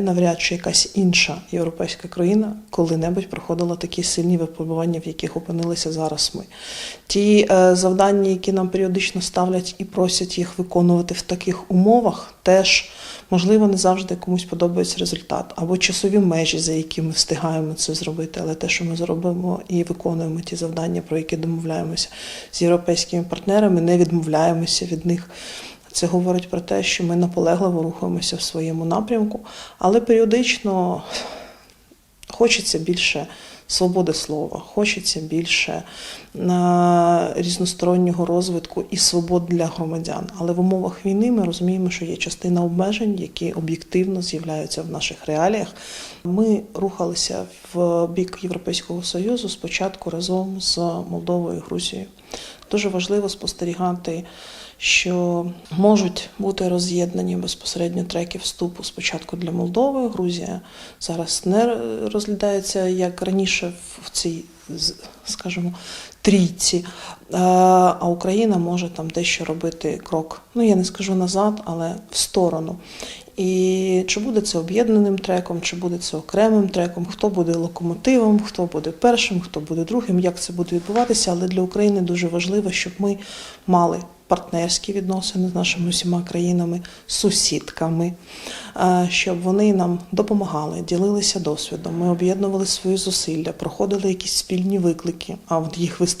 Навряд чи якась інша європейська країна коли-небудь проходила такі сильні випробування, в яких опинилися зараз ми. Ті е, завдання, які нам періодично ставлять і просять їх виконувати в таких умовах, теж можливо не завжди комусь подобається результат або часові межі, за які ми встигаємо це зробити. Але те, що ми зробимо і виконуємо ті завдання, про які домовляємося з європейськими партнерами, не відмовляємося від них. Це говорить про те, що ми наполегливо рухаємося в своєму напрямку, але періодично хочеться більше свободи слова, хочеться більше е, різностороннього розвитку і свобод для громадян. Але в умовах війни ми розуміємо, що є частина обмежень, які об'єктивно з'являються в наших реаліях. Ми рухалися в бік Європейського Союзу спочатку разом з Молдовою і Грузією. Дуже важливо спостерігати що можуть бути роз'єднані безпосередньо треки вступу спочатку для Молдови. Грузія зараз не розглядається як раніше в цій, скажімо, трійці, Е, а Україна може там дещо робити крок. Ну я не скажу назад, але в сторону. І чи буде це об'єднаним треком, чи буде це окремим треком, хто буде локомотивом, хто буде першим, хто буде другим, як це буде відбуватися. Але для України дуже важливо, щоб ми мали партнерські відносини з нашими усіма країнами, сусідками, е, щоб вони нам допомагали, ділилися досвідом. Ми об'єднували свої зусилля, проходили якісь спільні виклики, а от їх вистачає.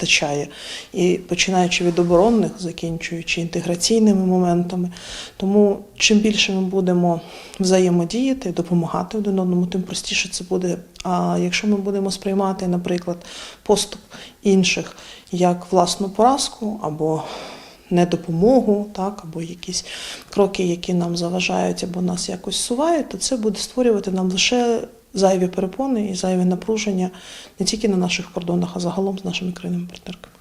І починаючи від оборонних, закінчуючи інтеграційними моментами. Тому чим більше ми будемо взаємодіяти, допомагати один одному, тим простіше це буде. А якщо ми будемо сприймати, наприклад, поступ інших як власну поразку або недопомогу, так, або якісь кроки, які нам заважають або нас якось сувають, то це буде створювати нам лише зайві перепони і зайві напруження не тільки на наших кордонах, а загалом з нашими країнами-партнерками.